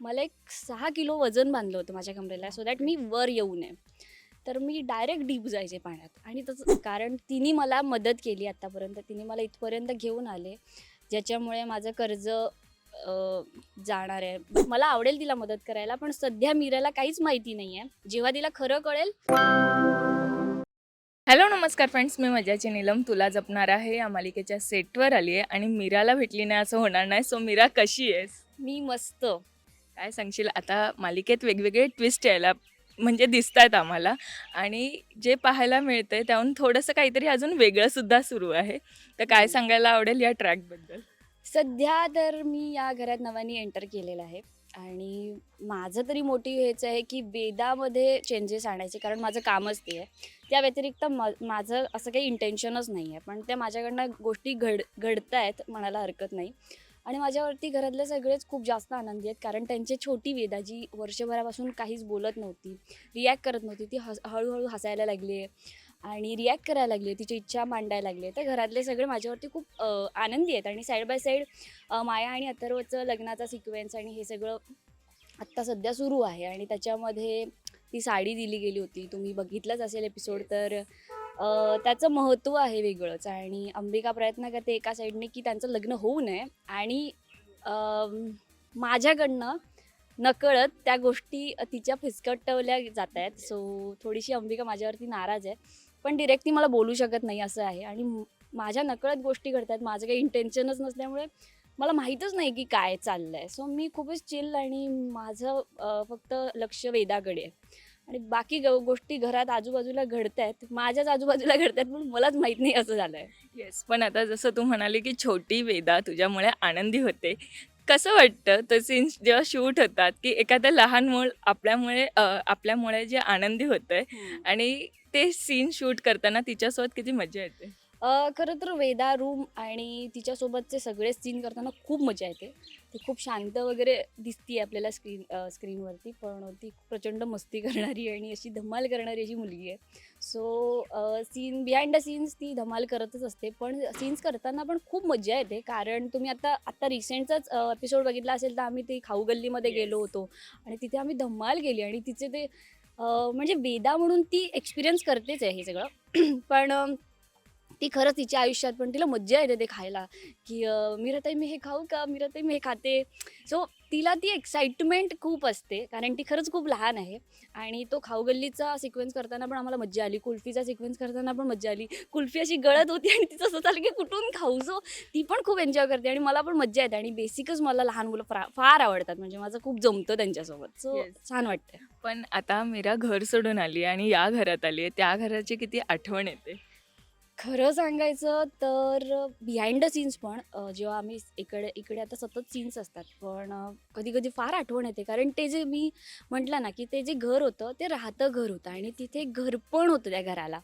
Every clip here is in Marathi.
मला एक सहा किलो वजन बांधलं होतं माझ्या कमरेला सो दॅट मी वर येऊ नये. तर मी डायरेक्ट डीप जायचे पाण्यात. आणि तसं कारण तिने मला मदत केली आत्तापर्यंत तिने मला इथपर्यंत घेऊन आले ज्याच्यामुळे माझं कर्ज जाणार आहे. मला आवडेल तिला मदत करायला पण सध्या मीराला काहीच माहिती नाही आहे जेव्हा तिला खरं कळेल हॅलो नमस्कार फ्रेंड्स मी मजाची नीलम. तुला जपणार आहे. या मालिकेच्या सेटवर आली आहे आणि मीराला भेटली नाही असं होणार नाही. सो मीरा कशी आहेस? मी मस्त. काय सांगशील? आता मालिकेत वेगवेगळे ट्विस्ट यायला म्हणजे दिसत आहेत आम्हाला. आणि जे पाहायला मिळतंय त्याहून थोडंसं काहीतरी अजून वेगळं सुद्धा सुरू आहे. तर काय सांगायला आवडेल या ट्रॅकबद्दल सध्या तर मी या घरात नव्याने एंटर केलेलं आहे. आणि माझं तरी मोटिव्ह हेच आहे की वेदामध्ये चेंजेस आणायचे कारण माझं कामच ते आहे. त्या व्यतिरिक्त मा माझं असं काही इंटेन्शनच नाही आहे पण त्या माझ्याकडनं गोष्टी घड घडत आहेत म्हणायला हरकत नाही. आणि माझ्यावरती घरातले सगळेच खूप जास्त आनंदी आहेत कारण त्यांची छोटी वेदा जी वर्षभरापासून काहीच बोलत नव्हती रिॲक्ट करत नव्हती. ती हस हळूहळू हसायला लागली आहे आणि रिॲक्ट करायला लागली आहे तिची इच्छा मांडायला लागली. आहे तर घरातले सगळे माझ्यावरती खूप आनंदी आहेत आणि साईड बाय साईड माया आणि अथर्वचं लग्नाचा सिक्वेन्स आणि हे सगळं आत्ता सध्या सुरू आहे आणि त्याच्यामध्ये ती साडी दिली गेली होती. तुम्ही बघितलंच असेल एपिसोड तर त्याचं महत्त्व आहे वेगळंच आणि अंबिका प्रयत्न करते एका साईडने की त्यांचं लग्न होऊ नये आणि माझ्याकडनं नकळत त्या गोष्टी तिच्या फिसकटवल्या जात आहेत. सो थोडीशी अंबिका माझ्यावरती नाराज आहे. पण डिरेक्ट ती मला बोलू शकत नाही असं आहे आणि माझ्या नकळत गोष्टी घडतात माझं काही इंटेन्शनच नसल्यामुळे मला माहीतच नाही की काय चाललं आहे सो मी खूपच चिल आणि माझं फक्त लक्ष वेदाकडे आहे. आणि बाकी ग गोष्टी घरात आजूबाजूला घडत आहेत माझ्याच आजूबाजूला घडत आहेत पण मलाच माहीत नाही असं झालं आहे येस पण आता जसं तू म्हणाली की छोटी वेदा तुझ्यामुळे आनंदी होते कसं वाटतं तर सीन्स जेव्हा शूट होतात की एखादं लहान मूल आपल्यामुळे आपल्यामुळे जे आनंदी होतंय आणि ते सीन शूट करताना तिच्यासोबत किती मजा येते? अ, खरं तर वेदा रूम आणि तिच्यासोबतचे सगळे सीन करताना खूप मजा येते. ती खूप शांत वगैरे दिसती आपल्याला स्क्रीन स्क्रीनवरती पण ती प्रचंड मस्ती करणारी आणि अशी धमाल करणारी अशी मुलगी आहे. So scene behind the scenes ती धमाल करतच असते पण सीन्स करताना पण खूप मजा येते. कारण तुम्ही आता आता रिसेंटचाच एपिसोड बघितला असेल तर आम्ही ते खाऊ गल्लीमध्ये. गेलो होतो आणि तिथे आम्ही धमाल केली आणि तिचे ते अ, म्हणजे वेदा म्हणून ती एक्सपिरियन्स करतेच आहे हे सगळं. पण अ, ती खरंच तिच्या आयुष्यात पण तिला मज्जा येते ते खायला की मीराताई मी हे खाऊ का? मीराताई मी हे खाते. सो तिला ती एक्साइटमेंट खूप असते कारण ती खरंच खूप लहान आहे आणि तो खाऊ गल्लीचा सिक्वेन्स करताना पण आम्हाला मज्जा आली कुल्फीचा सिक्वेन्स करताना पण मज्जा आली. कुल्फी अशी गळत होती आणि तिचं असं चाललं की कुठून खाऊ? सो ती पण खूप एन्जॉय करते आणि मला पण मज्जा येते आणि बेसिकच मला लहान मुलं फार फार आवडतात म्हणजे माझं खूप जमतं त्यांच्यासोबत. सो. छान वाटतं पण आता मीरा घर सोडून आली आणि या घरात आली आहे. त्या घराची किती आठवण येते. खरं सांगायचं तर बिहाइंड द सीन्स पण जेव्हा आम्ही इकडे इकडे आता सतत सीन्स असतात. पण कधी कधी फार आठवण येते. कारण ते जे मी म्हटलं ना की ते जे घर होतं ते राहतं घर होतं. आणि तिथे घर पण होतं त्या घराला.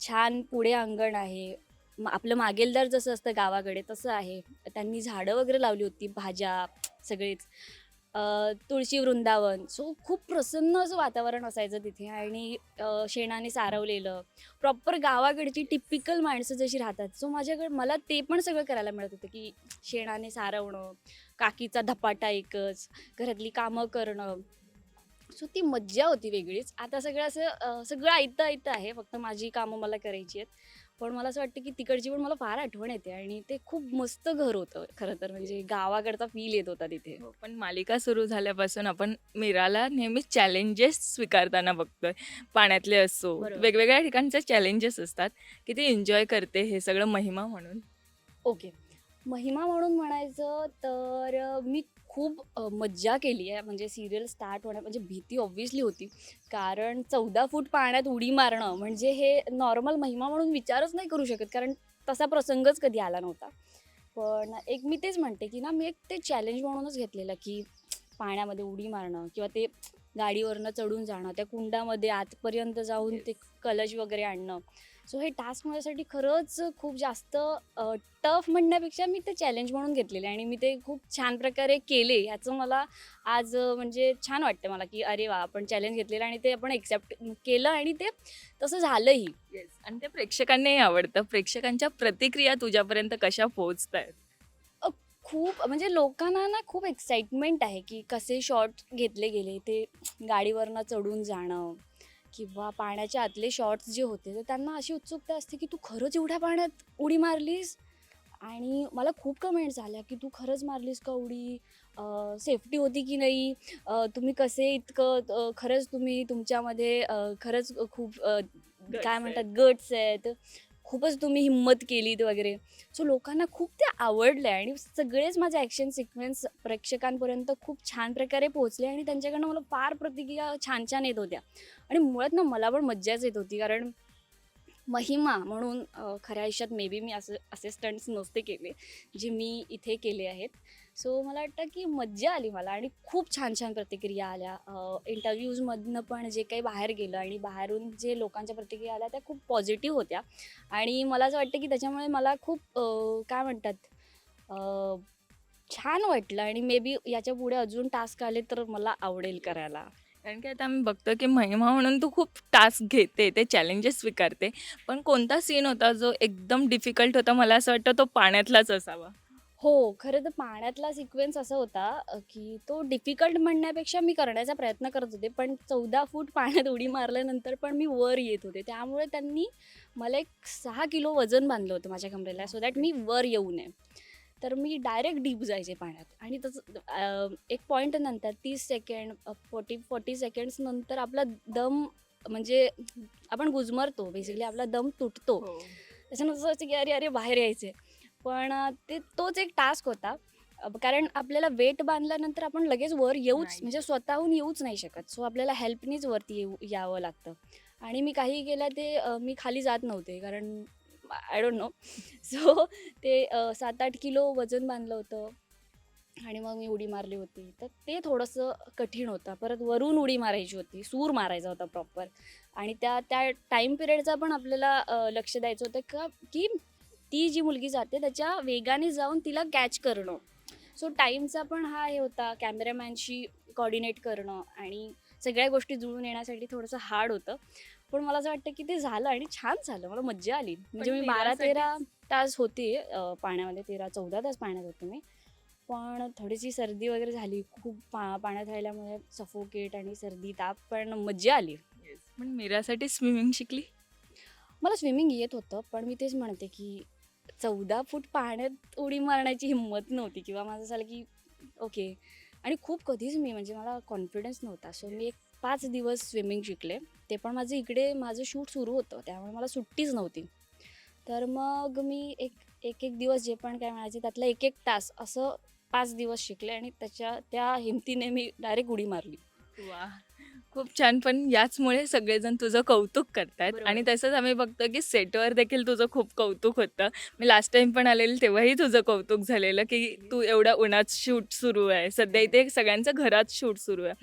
छान पुढे अंगण आहे. आपलं मागेलदार जसं असतं गावाकडे तसं आहे. त्यांनी झाडं वगैरे लावली होती भाज्या सगळेच. तुळशी वृंदावन. सो खूप प्रसन्न असं वातावरण असायचं तिथे आणि शेणाने सारवलेलं. प्रॉपर गावाकडची टिपिकल माणसं जशी राहतात. सो माझ्याकडे मला ते पण सगळं करायला मिळत होतं की शेणाने सारवणं काकीचा धपाटा एकच घरातली कामं करणं. सो ती मज्जा होती वेगळीच. आता सगळं असं सगळं ऐतं ऐतं आहे. फक्त माझी कामं मला करायची आहेत. पण मला असं वाटतं की तिकडची पण मला फार आठवण येते आणि ते खूप मस्त घर होतं खरं तर. म्हणजे गावाकडचा फील येत होता तिथे. हो, पण मालिका सुरू झाल्यापासून आपण मीराला नेहमीच चॅलेंजेस स्वीकारताना बघतोय. पाण्यातले असो. वेगवेगळ्या ठिकाणचे चॅलेंजेस असतात. की ती एन्जॉय करते हे सगळं महिमा म्हणून. ओके महिमा म्हणून म्हणायचं तर मी खूप मज्जा केली आहे. म्हणजे सिरियल स्टार्ट होण्या म्हणजे भीती ऑब्व्हियसली होती. कारण चौदा फूट पाण्यात उडी मारणं म्हणजे हे नॉर्मल महिमा म्हणून विचारच नाही करू शकत. कारण तसा प्रसंगच कधी आला नव्हता. पण एक मी तेच म्हणते की ना मी एक ते चॅलेंज म्हणूनच घेतलेलं की पाण्यामध्ये उडी मारणं किंवा ते गाडीवरनं चढून जाणं त्या कुंडामध्ये आतपर्यंत जाऊन ते कलश वगैरे आणणं. सो हे टास्क माझ्यासाठी खरंच खूप जास्त टफ म्हणण्यापेक्षा मी ते चॅलेंज म्हणून घेतलेले आणि मी ते खूप छान प्रकारे केले. ह्याचं मला आज म्हणजे छान वाटतं मला की अरे वा आपण चॅलेंज घेतलेलं आणि ते आपण एक्सेप्ट केलं आणि ते तसं झालंही. येस आणि ते प्रेक्षकांनाही आवडतं. प्रेक्षकांच्या प्रतिक्रिया तुझ्यापर्यंत कशा पोहोचत आहेत खूप म्हणजे लोकांना ना खूप एक्साइटमेंट आहे की कसे शॉट घेतले गेले ते गाडीवरनं चढून जाणं किंवा पाण्याच्या आतले शॉट्स जे होते तर त्यांना अशी उत्सुकता असते की तू खरंच एवढ्या पाण्यात उडी मारलीस? आणि मला खूप कमेंट्स आल्या की तू खरंच मारलीस का उडी? सेफ्टी होती की नाही? तुम्ही कसे इतकं खरंच तुम्ही तुमच्यामध्ये खरंच खूप काय. म्हणतात गट्स आहेत. खूपच तुम्ही हिंमत केलीत वगैरे. सो लोकांना खूप ते आवडले आणि सगळेच माझे ॲक्शन सिक्वेन्स प्रेक्षकांपर्यंत खूप छान प्रकारे पोहोचले आणि त्यांच्याकडनं मला फार प्रतिक्रिया छान छान येत होत्या. आणि मुळात ना मला पण मज्जाच येत होती कारण महिमा म्हणून खऱ्या आयुष्यात मे बी मी असं असे स्टंट्स नसते केले जे मी इथे केले आहेत. सो मला वाटतं की मज्जा आली मला आणि खूप छान छान प्रतिक्रिया आल्या. इंटरव्ह्यूजमधनं पण जे काही बाहेर गेलं आणि बाहेरून जे लोकांच्या प्रतिक्रिया आल्या त्या खूप पॉझिटिव्ह होत्या. आणि मला असं वाटतं की त्याच्यामुळे मला खूप काय म्हणतात छान वाटलं आणि मे बी याच्यापुढे अजून टास्क आले तर मला आवडेल करायला. कारण की आता आम्ही बघतो की महिमा म्हणून तू खूप टास्क घेते ते चॅलेंजेस स्वीकारते. पण कोणता सीन होता जो एकदम डिफिकल्ट होता? मला असं वाटतं तो पाण्यातलाच असावा. हो खरं तर पाण्यातला सिक्वेन्स असा होता की तो डिफिकल्ट म्हणण्यापेक्षा मी करण्याचा प्रयत्न करत होते पण चौदा फूट पाण्यात उडी मारल्यानंतर पण मी वर येत होते. त्यामुळे त्यांनी मला एक सहा किलो वजन बांधलं होतं माझ्या कमरेला सो दॅट मी वर येऊ नये. तर मी डायरेक्ट डीप जायचे पाण्यात. आणि तसं एक पॉईंट नंतर तीस सेकंड फोर्टी फोर्टी सेकंड्स नंतर आपला दम म्हणजे आपण गुजमरतो बेसिकली आपला दम तुटतो. त्याच्यानंतर असं की अरे अरे बाहेर यायचे पण ते तोच एक टास्क होता. कारण आपल्याला वेट बांधल्यानंतर आपण लगेच वर येऊच. म्हणजे स्वतःहून येऊच नाही शकत. सो आपल्याला हेल्पनीच वरती येऊ यावं लागतं. आणि मी काही केलं ते मी खाली जात नव्हते. कारण आय डोंट नो सो ते सात आठ किलो वजन बांधलं होतं. आणि मग मी उडी मारली होती. तर ते थोडंसं कठीण होतं. परत वरून उडी मारायची होती. सूर मारायचा होता प्रॉपर आणि त्या त्या टाईम पिरियडचा पण आपल्याला लक्ष द्यायचं होतं का की ती जी मुलगी जाते त्याच्या वेगाने जाऊन तिला कॅच करणं. सो टाईमचा पण हा हे होता कॅमेरामॅनशी कॉर्डिनेट करणं आणि सगळ्या गोष्टी जुळून येण्यासाठी थोडंसं हार्ड होतं. पण मला असं वाटतं की ते झालं आणि छान झालं. मला मज्जा आली. म्हणजे मी बारा तेरा तास होते पाण्यामध्ये. तेरा चौदा तास पाण्यात होते मी. पण थोडीशी सर्दी वगैरे झाली. खूप पा पाण्यात राहिल्यामुळे सफोकेट आणि सर्दी ताप पण मज्जा आली. पण मीरासाठी स्विमिंग शिकली? मला स्विमिंग येत होतं पण मी तेच म्हणते की चौदा फूट पाण्यात उडी मारण्याची हिंमत नव्हती. किंवा माझं झालं की ओके आणि खूप कधीच मी म्हणजे मला कॉन्फिडन्स नव्हता. सो मी एक पाच दिवस स्विमिंग शिकले. ते पण माझं इकडे माझं शूट सुरू होतं. त्यामुळे मला सुट्टीच नव्हती. तर मग मी एक एक एक दिवस जे पण काय म्हणायचे त्यातला एक एक तास असं पाच दिवस शिकले आणि त्याच्या त्या हिमतीने मी डायरेक्ट उडी मारली. वा. खूप छान. पण याचमुळे सगळेजण तुझं कौतुक बरोबर. आणि तसंच आम्ही बघतो की सेटवर देखील तुझं खूप कौतुक होतं. मी लास्ट टाइम पण आलेली तेव्हाही तुझं कौतुक झालेलं की तू एवढ्या उन्हात शूट सुरू आहे. सध्या इथे सगळ्यांचं घरात शूट सुरू आहे.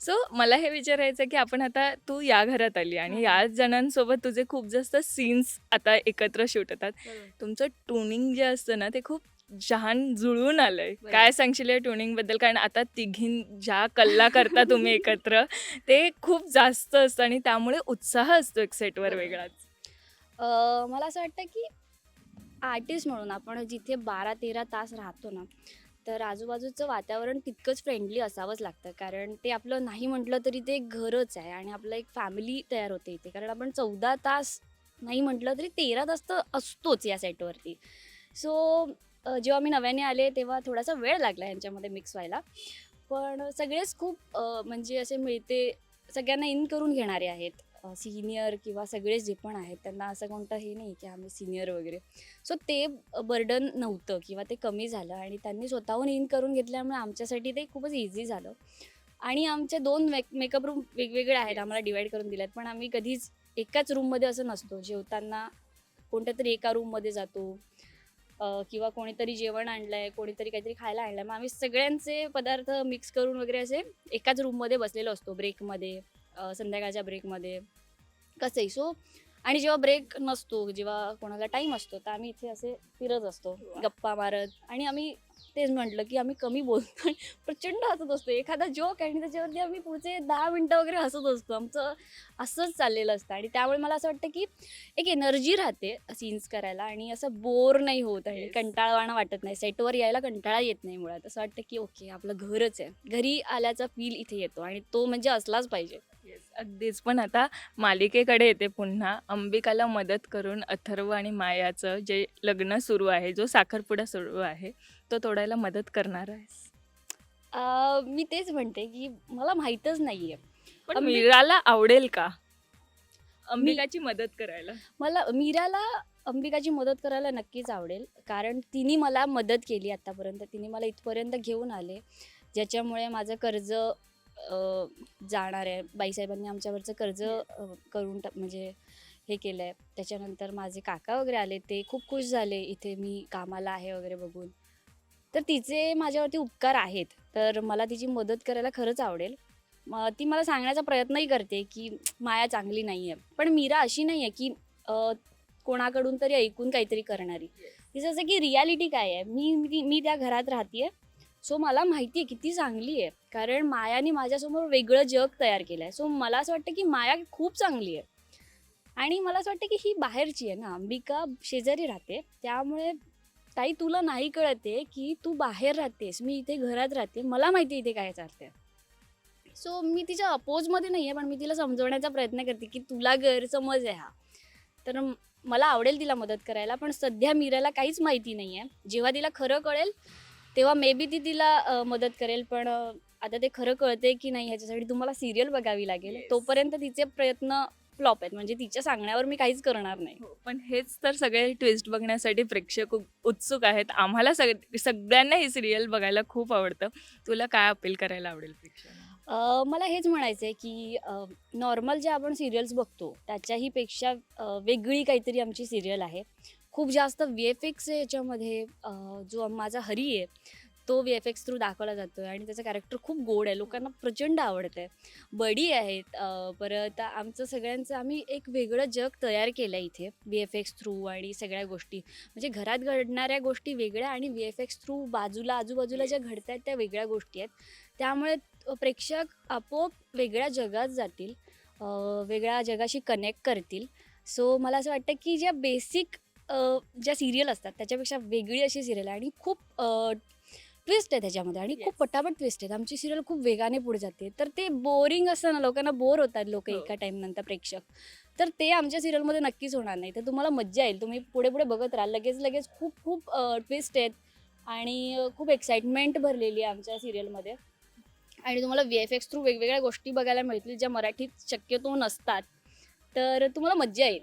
सो मला हे विचारायचं आहे की आपण आता तू या घरात आली आणि या जणांसोबत तुझे खूप जास्त सीन्स आता एकत्र शूट होतात. तुमचं ट्युनिंग जे असतं ना ते खूप छान जुळून आलंय. काय सांगशील या ट्युनिंगबद्दल? कारण आता तिघीं ज्या कल्ला करता तुम्ही एकत्र ते खूप जास्त असतं आणि त्यामुळे उत्साह असतो एक सेटवर. वेगळाच. अ, मला असं वाटतं की आर्टिस्ट म्हणून आपण जिथे बारा तेरा तास राहतो ना तर आजूबाजूचं वातावरण तितकंच फ्रेंडली असावंच लागतं. कारण ते आपलं नाही म्हटलं तरी ते एक घरच आहे आणि आपलं एक फॅमिली तयार होते इथे. कारण आपण चौदा तास नाही म्हटलं तरी तेरा तास तर असतोच या सेटवरती सो जेव्हा मी नव्याने आले तेव्हा थोडासा वेळ लागला यांच्यामध्ये मिक्स व्हायला. पण सगळेच खूप म्हणजे असे मिळते सगळ्यांना इन करून घेणारे आहेत. सिनियर किंवा सगळेच जे पण आहेत त्यांना असं कोणतं हे नाही की आम्ही सिनियर वगैरे. सो ते बर्डन नव्हतं किंवा ते कमी झालं आणि त्यांनी स्वतःहून इन करून घेतल्यामुळे आमच्यासाठी ते खूपच इझी झालं. आणि आमचे दोन मेक मेकअप रूम वेगवेगळे आहेत आम्हाला डिवाईड करून दिलेत. पण आम्ही कधीच एकाच रूममध्ये असं नसतो. जेवताना कोणत्या तरी एका रूममध्ये जातो. अ, किंवा कोणीतरी जेवण आणलंय कोणीतरी काहीतरी खायला आणलंय. मग आम्ही सगळ्यांचे पदार्थ मिक्स करून वगैरे असे एकाच रूममध्ये बसलेलो असतो ब्रेकमध्ये संध्याकाळच्या ब्रेकमध्ये कसंही सो आणि जेव्हा ब्रेक नसतो जेव्हा कोणाला टाईम असतो तर आम्ही इथे असे फिरत असतो. गप्पा मारत. आणि आम्ही तेच म्हटलं की आम्ही कमी बोलतो आणि प्रचंड हसत असतो. एखादा जोक आणि त्याच्यावरती आम्ही पुढचे दहा मिनटं वगैरे हसत असतो. आमचं असंच चाललेलं असतं. आणि त्यामुळे मला असं वाटतं की एक एनर्जी राहते सीन्स करायला आणि असं बोर नाही होत आणि. कंटाळवाणं वाटत नाही. सेटवर यायला कंटाळा येत नाही मुळात. असं वाटतं की ओके आपलं घरच आहे. घरी आल्याचा फील इथे येतो आणि तो म्हणजे असलाच पाहिजे. अगदीच. पण आता मालिकेकडे येते पुन्हा. अंबिकाला मदत करून अथर्व आणि मायाचं जे लग्न सुरू आहे जो साखरपुडा सुरू आहे तो तोडायला मदत करणार आहेस? अं, मी तेच म्हणते की मला माहीतच नाही आहे पण अंबि- मीराला आवडेल का? अंबिकाची मदत करायला. मला मीराला अंबिकाची मदत करायला नक्कीच आवडेल. कारण तिने मला मदत केली आत्तापर्यंत तिने मला इथपर्यंत घेऊन आले. ज्याच्यामुळे माझं कर्ज जाणार. आहे बाईसाहेबांनी आमच्यावरचं कर्ज करून टा म्हणजे हे केलं आहे त्याच्यानंतर माझे काका वगैरे आले ते खूप खुश झाले. इथे मी कामाला आहे वगैरे बघून. तर तिचे माझ्यावरती उपकार आहेत. तर मला तिची मदत करायला खरंच आवडेल. ती मला सांगण्याचा प्रयत्नही करते की माया चांगली नाही आहे पण मीरा अशी नाही आहे की अ, कोणाकडून तरी ऐकून काहीतरी करणारी. तिचं असं की रियालिटी काय आहे? मी मी मी त्या घरात राहते सो मला माहिती आहे किती चांगली आहे कारण मायाने माझ्यासमोर वेगळं जग तयार केलं आहे सो मला असं वाटतं की माया खूप चांगली आहे आणि मला असं वाटतं की ही बाहेरची आहे ना. अंबिका शेजारी राहते. त्यामुळे ताई तुला नाही कळते की तू बाहेर राहतेस. मी इथे घरात राहते. मला माहिती आहे इथे काय चालते सो मी तिच्या अपोजमध्ये नाही आहे पण मी तिला समजवण्याचा प्रयत्न करते की तुला गैरसमज आहे हा. तर मला आवडेल तिला मदत करायला पण सध्या मीराला काहीच माहिती नाही आहे जेव्हा तिला खरं कळेल तेव्हा मे बी ती तिला मदत करेल पण आता ते खरं कळते की नाही ह्याच्यासाठी तुम्हाला सिरियल बघावी लागेल. Yes. तोपर्यंत तिचे प्रयत्न फ्लॉप आहेत. म्हणजे तिच्या सांगण्यावर मी काहीच करणार नाही. हो, पण हेच तर सगळे ट्विस्ट बघण्यासाठी प्रेक्षक उत्सुक आहेत. आम्हाला सग सगळ्यांना ही सिरियल बघायला खूप आवडतं. तुला काय अपील करायला आवडेल मला हेच म्हणायचं आहे की नॉर्मल जे आपण सिरियल्स बघतो त्याच्याही पेक्षा वेगळी काहीतरी आमची सिरियल आहे. खूप जास्त व्ही एफ एक्स याच्यामध्ये जो माझा हरी आहे तो व्ही एफ एक्स थ्रू दाखवला जातो आहे आणि त्याचं कॅरेक्टर खूप गोड आहे लोकांना प्रचंड आवडतं आहे बडी आहेत परत आमचं सगळ्यांचं आम्ही एक वेगळं जग तयार केलं आहे इथे व्ही एफ एक्स थ्रू आणि सगळ्या गोष्टी. म्हणजे घरात घडणाऱ्या गोष्टी वेगळ्या आणि व्ही एफ एक्स थ्रू बाजूला आजूबाजूला ज्या घडत आहेत त्या वेगळ्या गोष्टी आहेत. त्यामुळे प्रेक्षक आपोआप वेगळ्या जगात जातील वेगळ्या जगाशी कनेक्ट करतील. सो मला असं वाटतं की ज्या बेसिक ज्या सिरियल असतात त्याच्यापेक्षा वेगळी अशी सिरियल आहे आणि खूप ट्विस्ट आहे त्याच्यामध्ये आणि खूप. पटापट ट्विस्ट आहेत. आमची सिरियल खूप वेगाने पुढे जाते. तर ते बोरिंग असतं ना लोकांना बोर होतात लोक हो. एका टाईम नंतर प्रेक्षक. तर ते आमच्या सिरियलमध्ये नक्कीच होणार नाही. तर तुम्हाला मज्जा येईल. तुम्ही पुढे पुढे बघत राहा. लगेच लगेच खूप खूप ट्विस्ट आहेत आणि खूप एक्साइटमेंट भरलेली आहे आमच्या सिरियलमध्ये आणि तुम्हाला व्ही एफ एक्स थ्रू वेगवेगळ्या गोष्टी बघायला मिळतील ज्या मराठीत शक्यतो नसतात. तर तुम्हाला मज्जा येईल.